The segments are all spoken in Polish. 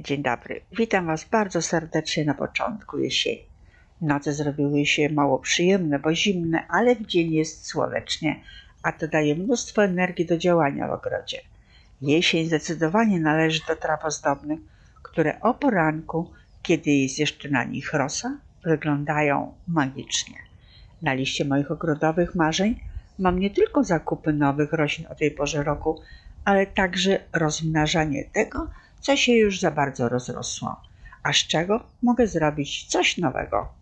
Dzień dobry. Witam Was bardzo serdecznie na początku jesieni. Noce zrobiły się mało przyjemne, bo zimne, ale w dzień jest słonecznie, a to daje mnóstwo energii do działania w ogrodzie. Jesień zdecydowanie należy do traw ozdobnych, które o poranku, kiedy jest jeszcze na nich rosa, wyglądają magicznie. Na liście moich ogrodowych marzeń mam nie tylko zakupy nowych roślin o tej porze roku, ale także rozmnażanie tego, co się już za bardzo rozrosło, a z czego mogę zrobić coś nowego.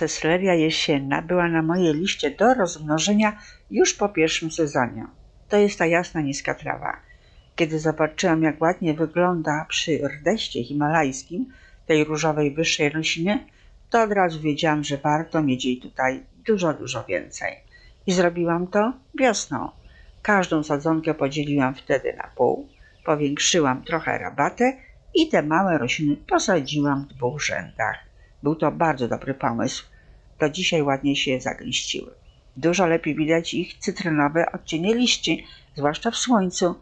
Sesleria jesienna była na mojej liście do rozmnożenia już po pierwszym sezonie. To jest ta jasna, niska trawa. Kiedy zobaczyłam, jak ładnie wygląda przy rdeście himalajskim, tej różowej wyższej rośliny, to od razu wiedziałam, że warto mieć jej tutaj dużo, dużo więcej. I zrobiłam to wiosną. Każdą sadzonkę podzieliłam wtedy na pół, powiększyłam trochę rabatę i te małe rośliny posadziłam w dwóch rzędach. Był to bardzo dobry pomysł. Do dzisiaj ładnie się zagęściły. Dużo lepiej widać ich cytrynowe odcienie liści, zwłaszcza w słońcu,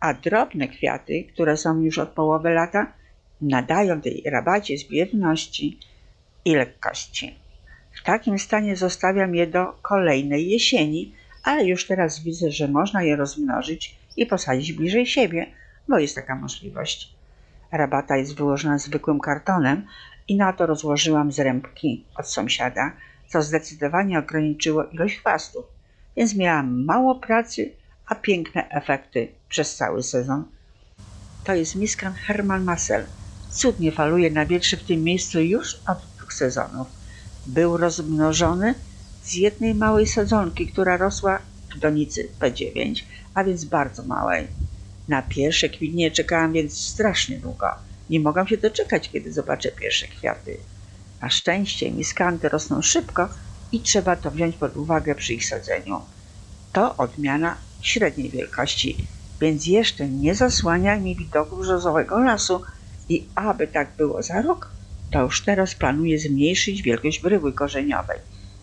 a drobne kwiaty, które są już od połowy lata, nadają tej rabacie zbiewności i lekkości. W takim stanie zostawiam je do kolejnej jesieni, ale już teraz widzę, że można je rozmnożyć i posadzić bliżej siebie, bo jest taka możliwość. Rabata jest wyłożona zwykłym kartonem, i na to rozłożyłam zrębki od sąsiada, co zdecydowanie ograniczyło ilość chwastów, więc miałam mało pracy, a piękne efekty przez cały sezon. To jest miskan Herman Massel. Cudnie faluje na wietrze w tym miejscu już od dwóch sezonów. Był rozmnożony z jednej małej sadzonki, która rosła w donicy P9, a więc bardzo małej. Na pierwsze kwitnie czekałam więc strasznie długo. Nie mogłam się doczekać, kiedy zobaczę pierwsze kwiaty. Na szczęście miskanty rosną szybko i trzeba to wziąć pod uwagę przy ich sadzeniu. To odmiana średniej wielkości, więc jeszcze nie zasłania mi widoku brzozowego lasu i aby tak było za rok, to już teraz planuję zmniejszyć wielkość bryły korzeniowej.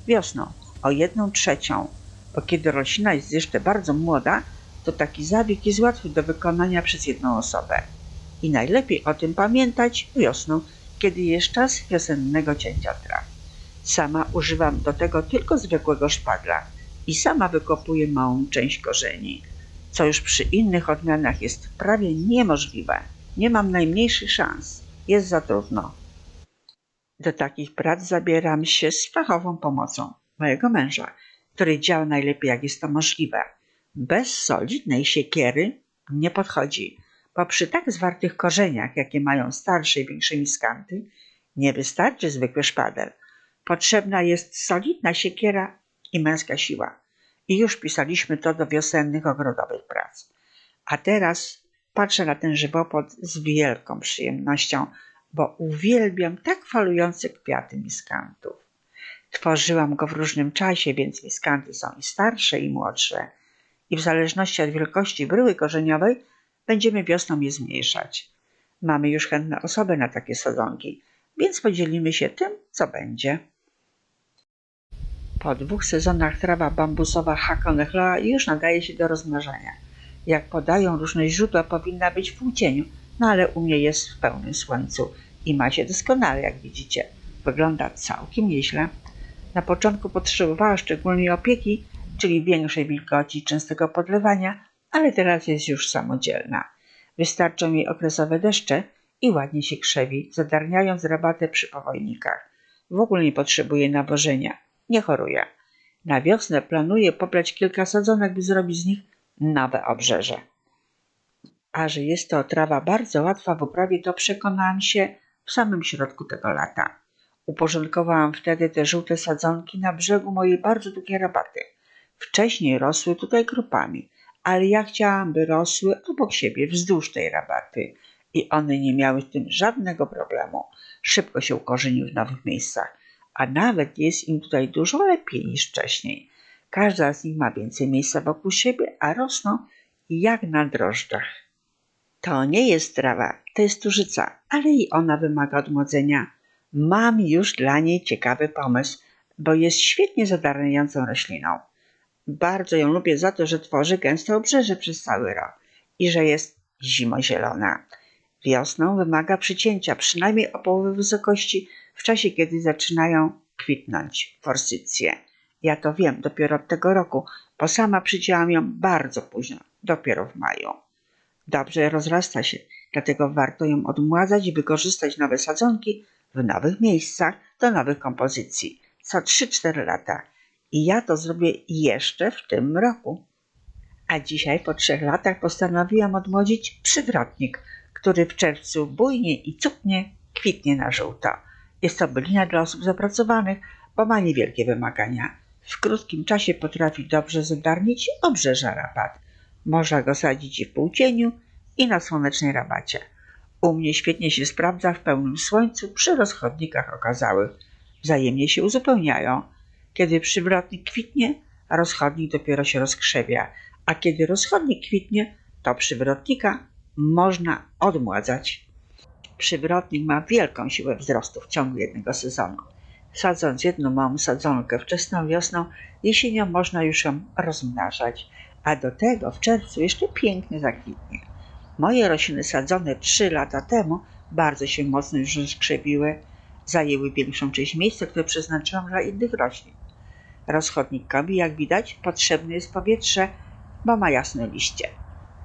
Wiosną o jedną trzecią, bo kiedy roślina jest jeszcze bardzo młoda, to taki zabieg jest łatwy do wykonania przez jedną osobę i najlepiej o tym pamiętać wiosną, kiedy jest czas wiosennego cięcia traw. Sama używam do tego tylko zwykłego szpadla i sama wykopuję małą część korzeni, co już przy innych odmianach jest prawie niemożliwe. Nie mam najmniejszych szans. Jest za trudno. Do takich prac zabieram się z fachową pomocą mojego męża, który działa najlepiej jak jest to możliwe. Bez solidnej siekiery nie podchodzi bo przy tak zwartych korzeniach, jakie mają starsze i większe miskanty, nie wystarczy zwykły szpadel. Potrzebna jest solidna siekiera i męska siła. I już pisaliśmy to do wiosennych ogrodowych prac. A teraz patrzę na ten żywopłot z wielką przyjemnością, bo uwielbiam tak falujące kwiaty miskantów. Tworzyłam go w różnym czasie, więc miskanty są i starsze, i młodsze. I w zależności od wielkości bryły korzeniowej będziemy wiosną je zmniejszać. Mamy już chętne osoby na takie sadzonki, więc podzielimy się tym, co będzie. Po dwóch sezonach trawa bambusowa Hakonechloa już nadaje się do rozmnażania. Jak podają różne źródła, powinna być w półcieniu, no ale u mnie jest w pełnym słońcu i ma się doskonale, jak widzicie. Wygląda całkiem nieźle. Na początku potrzebowała szczególnej opieki, czyli większej wilgoci częstego podlewania, ale teraz jest już samodzielna. Wystarczą jej okresowe deszcze i ładnie się krzewi, zadarniając rabatę przy powojnikach. W ogóle nie potrzebuje nawożenia, nie choruje. Na wiosnę planuje poplać kilka sadzonek, by zrobić z nich nowe obrzeże. A że jest to trawa bardzo łatwa w uprawie, to przekonałam się w samym środku tego lata. Uporządkowałam wtedy te żółte sadzonki na brzegu mojej bardzo długiej rabaty. Wcześniej rosły tutaj grupami, ale ja chciałam, by rosły obok siebie wzdłuż tej rabaty i one nie miały z tym żadnego problemu. szybko się ukorzenił w nowych miejscach, a nawet jest im tutaj dużo lepiej niż wcześniej. Każda z nich ma więcej miejsca wokół siebie, a rosną jak na drożdżach. To nie jest trawa, to jest tużyca, ale i ona wymaga odmłodzenia. Mam już dla niej ciekawy pomysł, bo jest świetnie zadarniającą rośliną. Bardzo ją lubię za to, że tworzy gęste obrzeże przez cały rok i że jest zimozielona. Wiosną wymaga przycięcia przynajmniej o połowę wysokości w czasie, kiedy zaczynają kwitnąć forsycje. Ja to wiem dopiero od tego roku, bo sama przycięłam ją bardzo późno, dopiero w maju. Dobrze rozrasta się, dlatego warto ją odmładzać i wykorzystać nowe sadzonki w nowych miejscach do nowych kompozycji co 3-4 lata. I ja to zrobię jeszcze w tym roku. A dzisiaj po trzech latach postanowiłam odmłodzić przywrotnik, który w czerwcu bujnie i cuknie, kwitnie na żółto. Jest to bylina dla osób zapracowanych, bo ma niewielkie wymagania. W krótkim czasie potrafi dobrze zadarnić obrzeża rabat. Można go sadzić i w półcieniu, i na słonecznej rabacie. U mnie świetnie się sprawdza w pełnym słońcu przy rozchodnikach okazałych. Wzajemnie się uzupełniają. Kiedy przywrotnik kwitnie, rozchodnik dopiero się rozkrzewia, a kiedy rozchodnik kwitnie, to przywrotnika można odmładzać. Przywrotnik ma wielką siłę wzrostu w ciągu jednego sezonu. Sadząc jedną małą sadzonkę wczesną wiosną, jesienią można już ją rozmnażać, a do tego w czerwcu jeszcze pięknie zakwitnie. Moje rośliny sadzone trzy lata temu bardzo się mocno już rozkrzewiły, zajęły większą część miejsca, które przeznaczyłam dla innych roślin. Rozchodnikowi, jak widać, potrzebne jest powietrze, bo ma jasne liście.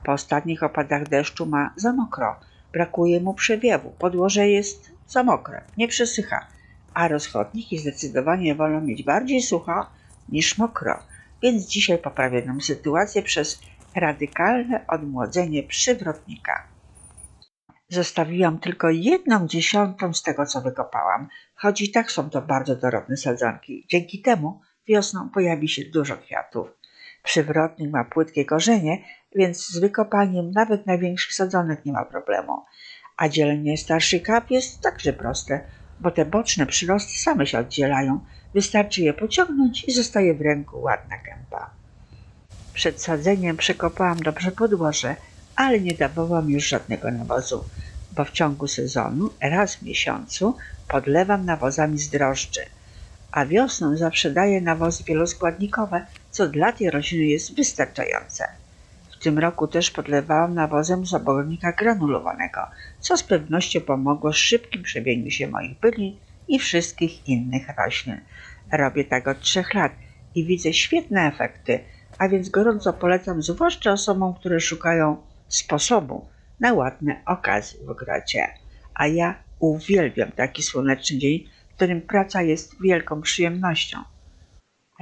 Po ostatnich opadach deszczu ma za mokro, brakuje mu przewiewu, podłoże jest za mokre, nie przesycha, a rozchodniki zdecydowanie wolą mieć bardziej sucho niż mokro, więc dzisiaj poprawię nam sytuację przez radykalne odmłodzenie przywrotnika. Zostawiłam tylko jedną dziesiątą z tego, co wykopałam, choć i tak są to bardzo dorodne sadzonki. Dzięki temu wiosną pojawi się dużo kwiatów. Przywrotnik ma płytkie korzenie, więc z wykopaniem nawet największych sadzonek nie ma problemu. A dzielenie starszych kap jest także proste, bo te boczne przyrosty same się oddzielają. Wystarczy je pociągnąć i zostaje w ręku ładna kępa. Przed sadzeniem przekopałam dobrze podłoże, ale nie dawałam już żadnego nawozu, bo w ciągu sezonu raz w miesiącu podlewam nawozami z drożdży, a wiosną zawsze daję nawozy wieloskładnikowe, co dla tej rośliny jest wystarczające. W tym roku też podlewałam nawozem z obornika granulowanego, co z pewnością pomogło szybkim przebieniu się moich bylin i wszystkich innych roślin. Robię tak od trzech lat i widzę świetne efekty, a więc gorąco polecam zwłaszcza osobom, które szukają sposobu na ładne okazje w ogrodzie. A ja uwielbiam taki słoneczny dzień, którym praca jest wielką przyjemnością.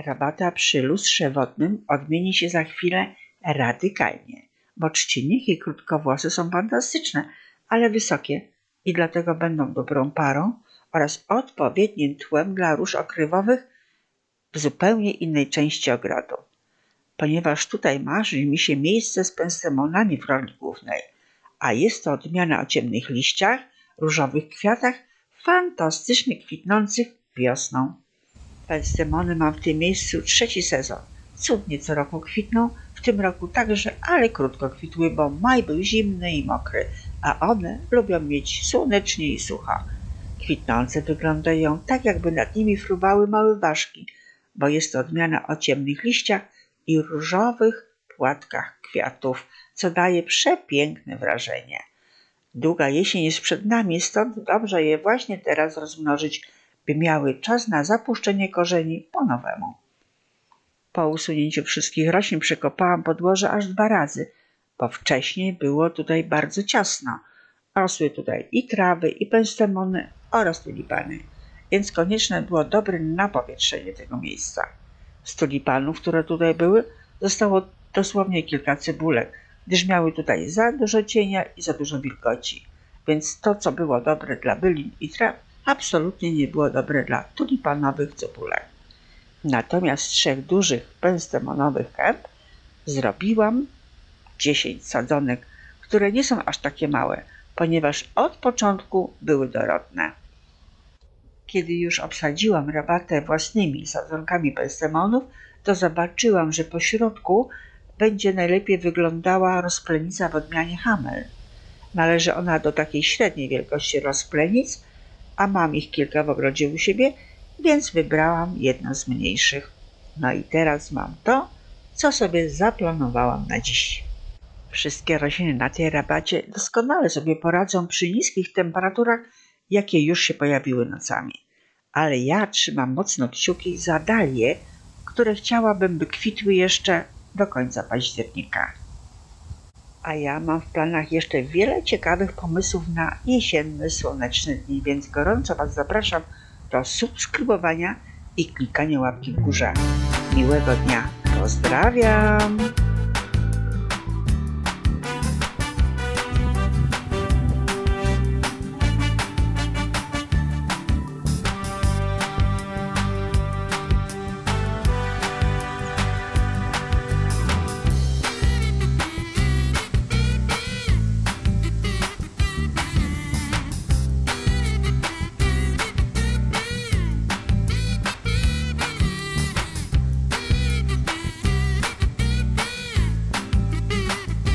Rabata przy lustrze wodnym odmieni się za chwilę radykalnie, bo trzciniki i krótkowłosy są fantastyczne, ale wysokie i dlatego będą dobrą parą oraz odpowiednim tłem dla róż okrywowych w zupełnie innej części ogrodu ponieważ tutaj marzy mi się miejsce z pensemonami w roli głównej, a jest to odmiana o ciemnych liściach, różowych kwiatach, fantastycznie kwitnących wiosną. Penstemony mam w tym miejscu trzeci sezon. Cudnie co roku kwitną, w tym roku także, ale krótko kwitły, bo maj był zimny i mokry, a one lubią mieć słonecznie i sucho. Kwitnące wyglądają tak, jakby nad nimi fruwały małe ważki, bo jest to odmiana o ciemnych liściach, i różowych płatkach kwiatów, co daje przepiękne wrażenie. Długa jesień jest przed nami, stąd dobrze je właśnie teraz rozmnożyć, by miały czas na zapuszczenie korzeni po nowemu. Po usunięciu wszystkich roślin przekopałam podłoże aż dwa razy, bo wcześniej było tutaj bardzo ciasno. Rosły tutaj i trawy, i penstemony oraz tulipany, więc konieczne było dobre napowietrzenie tego miejsca z tulipanów, które tutaj były, zostało dosłownie kilka cebulek, gdyż miały tutaj za dużo cienia i za dużo wilgoci. Więc to, co było dobre dla bylin i traw, absolutnie nie było dobre dla tulipanowych cebulek. Natomiast z trzech dużych penstemonowych kęp zrobiłam 10 sadzonek, które nie są aż takie małe, ponieważ od początku były dorodne. Kiedy już obsadziłam rabatę własnymi sadzonkami persemonów, to zobaczyłam, że po środku będzie najlepiej wyglądała rozplenica w odmianie Hamel. Należy ona do takiej średniej wielkości rozplenic, a mam ich kilka w ogrodzie u siebie, więc wybrałam jedną z mniejszych. No i teraz mam to, co sobie zaplanowałam na dziś. Wszystkie rośliny na tej rabacie doskonale sobie poradzą przy niskich temperaturach, jakie już się pojawiły nocami. Ale ja trzymam mocno kciuki za dalie, które chciałabym, by kwitły jeszcze do końca października. A ja mam w planach jeszcze wiele ciekawych pomysłów na jesienny, słoneczny dni, więc gorąco Was zapraszam do subskrybowania i klikania łapki w górze. Miłego dnia. Pozdrawiam!